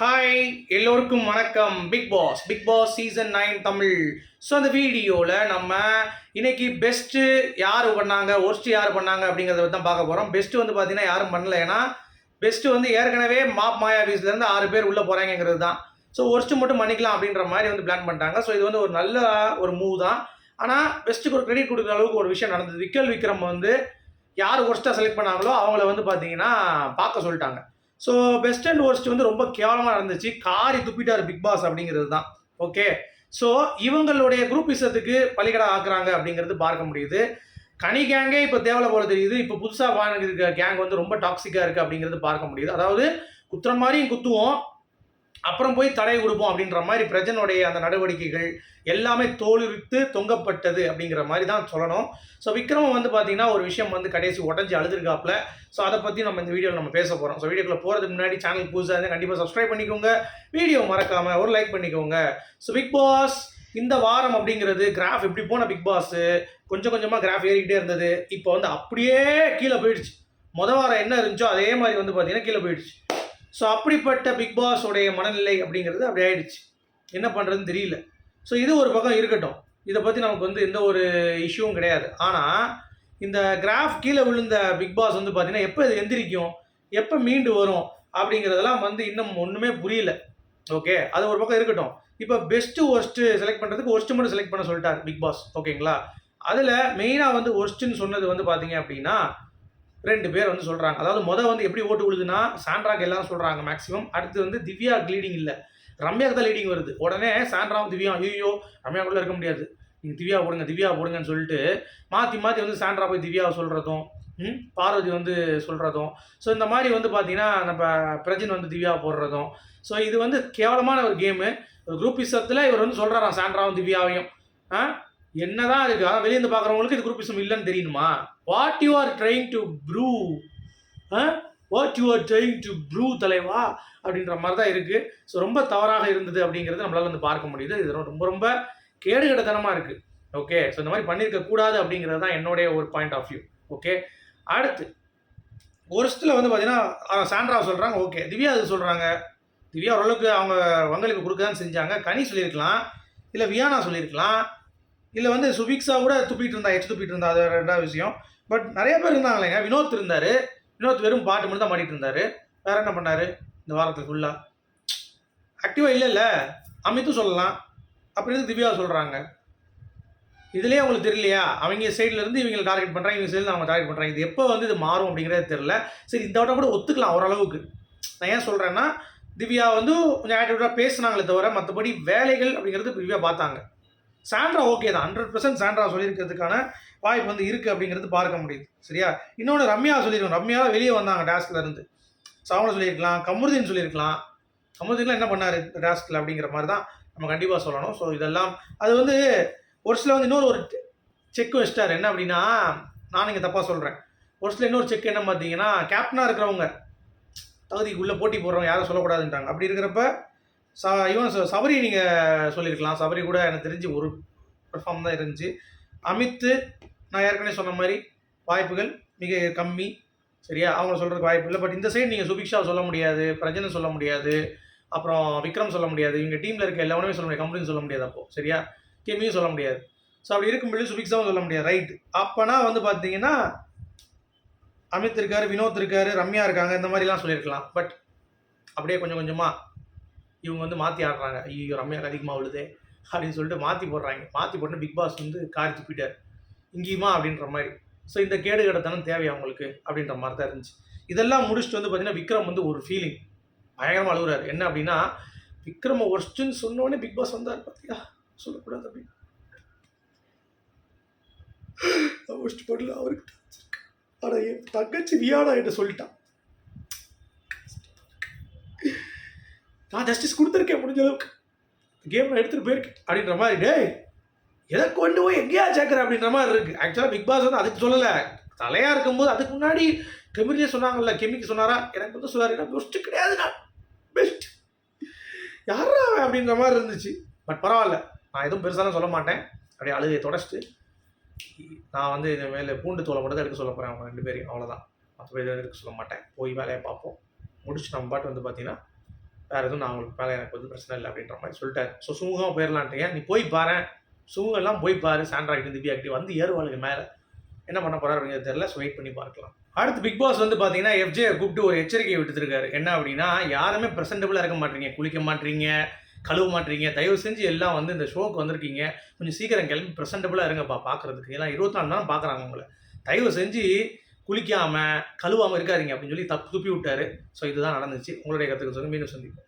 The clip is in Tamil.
ஹாய் எல்லோருக்கும் வணக்கம். Bigg Boss Bigg Boss season nine Tamil. So அந்த வீடியோவில் நம்ம இன்னைக்கு பெஸ்ட்டு யார் பண்ணாங்க? ஒர்ஸ்ட்டு யார் பண்ணாங்க? அப்படிங்கிறத பற்றி தான் பார்க்க போகிறோம் பெஸ்ட்டு வந்து பார்த்தீங்கன்னா யாரும் பண்ணல. ஏன்னா பெஸ்ட்டு வந்து ஏற்கனவே மாப் மாயா ஆஃபீஸ்லேருந்து ஆறு பேர் உள்ளே போகிறாங்கிறது தான். ஸோ ஒர்ஸ்ட்டு மட்டும் பண்ணிக்கலாம் அப்படின்ற மாதிரி வந்து பிளான் பண்ணிட்டாங்க. ஸோ இது வந்து ஒரு நல்ல ஒரு மூவ் தான். ஆனால் பெஸ்ட்டுக்கு ஒரு கிரெடிட் கொடுக்குற அளவுக்கு ஒரு விஷயம் நடந்தது. விக்கல் விக்ரம் வந்து யார் ஒர்ஸ்ட்டாக செலக்ட் பண்ணாங்களோ அவங்கள வந்து பார்த்தீங்கன்னா பார்க்க சொல்லிட்டாங்க. ஸோ பெஸ்ட் அண்ட் ஒர்ஸ்ட் வந்து ரொம்ப கேவலமாக நடந்துச்சு. காரி துப்பிட்டார் பிக் பாஸ் அப்படிங்கிறது தான் ஓகே ஸோ இவங்களுடைய குரூப் இசத்துக்கு பலிகடா ஆக்குறாங்க அப்படிங்கிறது பார்க்க முடியுது. கனி கேங்கே இப்போ தேவலை போல தெரியுது. இப்போ புதுசாக வாங்க கேங் வந்து ரொம்ப டாக்ஸிக்காக இருக்குது அப்படிங்கிறது பார்க்க முடியுது. அதாவது குத்துற மாதிரியும் குத்துவோம். அப்புறம் போய் தடை கொடுப்போம் அப்படின்ற மாதிரி பிரஜனுடைய அந்த நடவடிக்கைகள் எல்லாமே தோலுரித்து தொங்கப்பட்டது அப்படிங்கிற மாதிரி தான் சொல்லணும். ஸோ விக்ரமம் வந்து பார்த்தீங்கன்னா ஒரு விஷயம் வந்து கடைசி உடஞ்சி அழுதுருக்காப்புல. ஸோ அதை பற்றி நம்ம இந்த வீடியோவில் நம்ம பேச போகிறோம் ஸோ வீடியோக்குள்ள போகிறதுக்கு முன்னாடி சேனல் புதுசாக இருந்தால் கண்டிப்பாக சப்ஸ்கிரைப் பண்ணிக்கோங்க. வீடியோ மறக்காம ஒரு லைக் பண்ணிக்கோங்க. ஸோ பிக் பாஸ் இந்த வாரம் அப்படிங்கிறது கிராஃப் இப்படி போன பிக் பாஸ் கொஞ்சம் கொஞ்சமாக கிராஃப் ஏறிக்கிட்டே இருந்தது. இப்போ வந்து அப்படியே கீழே போயிடுச்சு. மொதல் வாரம் என்ன இருந்துச்சோ அதே மாதிரி வந்து பார்த்தீங்கன்னா கீழே போயிடுச்சு. ஸோ அப்படிப்பட்ட பிக் பாஸ் உடைய மனநிலை அப்படிங்கிறது அப்படி ஆயிடுச்சு. என்ன பண்ணுறதுன்னு தெரியல. ஸோ இது ஒரு பக்கம் இருக்கட்டும். இதை பற்றி நமக்கு வந்து எந்த ஒரு இஷ்யூவும் கிடையாது. ஆனால் இந்த கிராஃப் கீழே விழுந்த பிக் பாஸ் வந்து பார்த்தீங்கன்னா எப்போ இது எந்திரிக்கும்? எப்போ மீண்டு வரும்? அப்படிங்கிறதெல்லாம் வந்து இன்னும் ஒன்றுமே புரியல. ஓகே அது ஒரு பக்கம் இருக்கட்டும். இப்போ பெஸ்ட்டு ஒர்ஸ்ட்டு செலக்ட் பண்ணுறதுக்கு ஒர்ஸ்ட்டு மட்டும் செலக்ட் பண்ண சொல்லிட்டார் பிக் பாஸ் ஓகேங்களா அதில் மெயினாக வந்து ஒர்ஸ்ட்டுன்னு சொன்னது வந்து பார்த்தீங்க அப்படின்னா ரெண்டு பேர் வந்து சொல்கிறாங்க அதாவது மொதல் வந்து எப்படி ஓட்டு விழுதுன்னா சாண்ட்ராக்கு எல்லாரும் சொல்கிறாங்க மேக்ஸிமம் அடுத்து வந்து திவ்யா லீடிங் இல்லை. ரம்யாக்கு தான் லீடிங் வருது. உடனே சாண்ட்ராவும் திவ்யா ஐயோ கூட இருக்க முடியாது. நீங்கள் திவ்யா போடுங்க திவ்யா போடுங்கன்னு சொல்லிட்டு மாற்றி மாற்றி வந்து சாண்ட்ரா போய் திவ்யாவை சொல்கிறதும் ம், பார்வதி வந்து சொல்கிறதும் ஸோ இந்த மாதிரி வந்து பார்த்தீங்கன்னா நம்ம பிரஜின் வந்து திவ்யா போடுறதும். ஸோ இது வந்து கேவலமான ஒரு கேமு குரூப் இசத்தில் இவர் வந்து சொல்கிறாராம் சாண்ட்ராவும் திவ்யாவையும். ஆ? என்னதான் இருக்கு அதான் வெளியே இருந்து பார்க்குறவங்களுக்கு இது குரூப்பிசம் இல்லைன்னு தெரியணுமா what you are trying to prove what you are trying to prove தலைவா? அப்படின்ற மாதிரி தான் இருக்குது ஸோ ரொம்ப தவறாக இருந்தது அப்படிங்கிறது நம்மளால் வந்து பார்க்க முடியுது. இது ரொம்ப ரொம்ப கேடுகடத்தனமாக இருக்குது ஓகே ஸோ இந்த மாதிரி பண்ணியிருக்க கூடாது அப்படிங்கிறது தான் என்னுடைய ஒரு பாயிண்ட் ஆஃப் வியூ ஓகே அடுத்து ஒரு வருஷத்தில் வந்து பார்த்தீங்கன்னா சாண்ட்ரா சொல்கிறாங்க ஓகே திவ்யா அது சொல்கிறாங்க திவ்யா ஓரளவுக்கு அவங்க வங்களுக்கு கொடுக்க தான் செஞ்சாங்க. கனி சொல்லியிருக்கலாம். இல்லை வியானா சொல்லியிருக்கலாம். இல்லை வந்து சுபிக்ஸா கூட துப்பிட்டு இருந்தா எச்சு துப்பிட்டு இருந்தா அது ரெண்டாவது விஷயம். பட் நிறைய பேர் இருந்தாங்களேங்க வினோத் இருந்தார். வினோத் வெறும் பாட்டு மட்டும் தான் பாடிட்டு இருந்தார். வேற என்ன பண்ணார்? இந்த வாரத்துக்கு ஃபுல்லாக ஆக்டிவாக இல்லைல்ல அமித்தும் சொல்லலாம். அப்படி இருந்து திவ்யா சொல்கிறாங்க இதுலேயே அவங்களுக்கு தெரியலையா? அவங்க சைட்லேருந்து இவங்களை டார்கெட் பண்ணுறாங்க இவங்க சைடில் அவங்க டார்கெட் பண்ணுறாங்க இது எப்போ வந்து இது மாறும் அப்படிங்கிறது தெரில சரி இந்த வட்டம் கூட ஒத்துக்கலாம் ஓரளவுக்கு. நான் ஏன் சொல்கிறேன்னா திவ்யா வந்து கொஞ்சம் ஆக்டிவிட்டாக பேசுனாங்களே தவிர மற்றபடி வேலைகள் அப்படிங்கிறது திவ்யா பார்த்தாங்க. சாண்ட்ரா ஓகே தான். ஹண்ட்ரட் பர்சன்ட் சாண்ட்ரா சொல்லியிருக்கிறதுக்கான வாய்ப்பு வந்து இருக்குது அப்படிங்கிறது பார்க்க முடியுது. சரியா? இன்னொன்று ரம்யா சொல்லியிருக்கோம் ரம்யா வெளியே வந்தாங்க டாஸ்கில் இருந்து. ஸோ அவங்கள சொல்லியிருக்கலாம் கமருதீன் சொல்லியிருக்கலாம். கமருதீன்லாம் என்ன பண்ணார் டாஸ்கில் அப்படிங்கிற மாதிரி தான் நம்ம கண்டிப்பாக சொல்லணும். ஸோ இதெல்லாம் அது வந்து ஒரு சில வந்து இன்னொரு ஒரு செக் வச்சிட்டார். என்ன அப்படின்னா நான் இங்கே தப்பாக சொல்கிறேன் ஒரு சில இன்னொரு செக் என்ன பார்த்தீங்கன்னா கேப்டனாக இருக்கிறவங்க தகுதிக்குள்ளே போட்டி போடுறவங்க யாரும் சொல்லக்கூடாதுன்றாங்க அப்படி இருக்கிறப்ப ச இவன் சபரி நீங்கள் சொல்லியிருக்கலாம் சபரி கூட எனக்கு தெரிஞ்சு ஒரு பெர்ஃபார்ம் தான் இருந்துச்சு. அமித்து நான் ஏற்கனவே சொன்ன மாதிரி வாய்ப்புகள் மிக கம்மி. சரியா? அவங்க சொல்கிறதுக்கு வாய்ப்பு இல்லை. பட் இந்த சைடு நீங்கள் சுபிக்ஷா சொல்ல முடியாது பிரஜனை சொல்ல முடியாது அப்புறம் விக்ரம் சொல்ல முடியாது. இவங்க டீமில் இருக்க எல்லாமே சொல்ல முடியாது. கம்பெனி சொல்ல முடியாது அப்போது சரியா? கேமியும் சொல்ல முடியாது. ஸோ அப்படி இருக்கும்போது சுபிக்ஷாவும் சொல்ல முடியாது. ரைட் அப்போனா வந்து பார்த்தீங்கன்னா அமித் இருக்கார் வினோத் இருக்கார் ரம்யா இருக்காங்க இந்த மாதிரிலாம் சொல்லியிருக்கலாம் பட் அப்படியே கொஞ்சம் கொஞ்சமாக இவங்க வந்து மாற்றி ஆடுறாங்க. ஐயோ ரம்யாக்கு அதிகமாக விழுதே அப்படின்னு சொல்லிட்டு மாற்றி போடுறாங்க. மாற்றி போட்டு பிக் பாஸ் வந்து காரி துப்பிட்டார். இங்கேயுமா? அப்படின்ற மாதிரி. ஸோ இந்த கேடு கடத்தனம் தேவை அவங்களுக்கு அப்படின்ற மாதிரி தான் இருந்துச்சு. இதெல்லாம் முடிச்சுட்டு வந்து பார்த்தீங்கன்னா விக்ரம் வந்து ஒரு ஃபீலிங் பயங்கரமாக அழுகுறாரு என்ன அப்படின்னா விக்ரம ஒர்ஸ்ட்டுன்னு சொன்னோடனே பிக் பாஸ் வந்தார் பார்த்தியா சொல்லக்கூடாது அப்படின்னு ஒர்ஸ்ட் பண்ணல அவருக்கு ஆனால் என் தங்கச்சி வியாடா என்கிட்ட சொல்லிட்டான். நான் ஜஸ்டிஸ் கொடுத்துருக்கேன் முடிஞ்ச அளவுக்கு. கேம் எடுத்துகிட்டு போயிருக்கேன் அப்படின்ற மாதிரி டேய் எதை கொண்டு போய் எங்கேயா சேர்க்குற அப்படின்ற மாதிரி இருக்குது ஆக்சுவலாக பிக் பாஸ் வந்து அதுக்கு சொல்லலை. தலையாக இருக்கும்போது அதுக்கு முன்னாடி கெமிலே சொன்னாங்கல்ல கெமிக்கு சொன்னாரா? எனக்கு வந்து சொன்னார் பெஸ்ட்டு கிடையாது நான். பெஸ்ட் யாரா அவன் அப்படின்ற மாதிரி இருந்துச்சு. பட் பரவாயில்ல நான் எதுவும் பெருசாலாம் சொல்ல மாட்டேன். அப்படியே அழுகையை தொடச்சிட்டு நான் வந்து இது மேலே பூண்டு தோலை மட்டும் தான் எடுக்க சொல்ல போகிறேன் அவங்க ரெண்டு பேரையும். அவ்வளோதான் மற்றபடி எதுவும் எடுக்க சொல்ல மாட்டேன். போய் வேலையை பார்ப்போம். முடிச்சு நம்ம பாட்டு வந்து பார்த்தீங்கன்னா வேறு எதுவும் நான் உங்களுக்கு மேலே எனக்கு வந்து பிரச்சனை இல்லை அப்படின்ற மாதிரி சொல்லிட்டாரு. ஸோ சுமூகமாக ஏன்? நீ போய் பாரு. சுமூகம்லாம் போய் பாரு. சாண்ட்ரா கிட்ட திவ்யா கிட்ட வந்து ஏறுவாளுக்கு மேலே. என்ன பண்ண போகிறார் அப்படிங்கிறது தெரியல. ஸோ வெயிட் பண்ணி பார்க்கலாம். அடுத்து பிக் பாஸ் வந்து பார்த்தீங்கன்னா எஃப்ஜே கூப்பிட்டு ஒரு எச்சரிக்கையை விட்டுருக்காரு என்ன அப்படின்னா யாருமே ப்ரெசன்டபுளாக இருக்க மாட்டீங்க. குளிக்க மாட்டீங்க கழுவ மாட்டீங்க. தயவு செஞ்சு எல்லாம் வந்து இந்த ஷோக்கு வந்திருக்கீங்க. கொஞ்சம் சீக்கிரம் கிளம்பி ப்ரெசென்டபுளாக இருங்கப்பா பார்க்குறதுக்கு ஏன்னா இருபத்தி நாலு நேரம் பார்க்குறாங்க உங்களை. தயவு செஞ்சு குளிக்காமல் கழுவாமல் இருக்காதீங்க அப்படின்னு சொல்லி தப்பு துப்பி விட்டாரு. ஸோ இதுதான் நடந்துச்சு. உங்களுடைய கருத்துக்கு சொல்லி மீண்டும் சந்திப்போம்.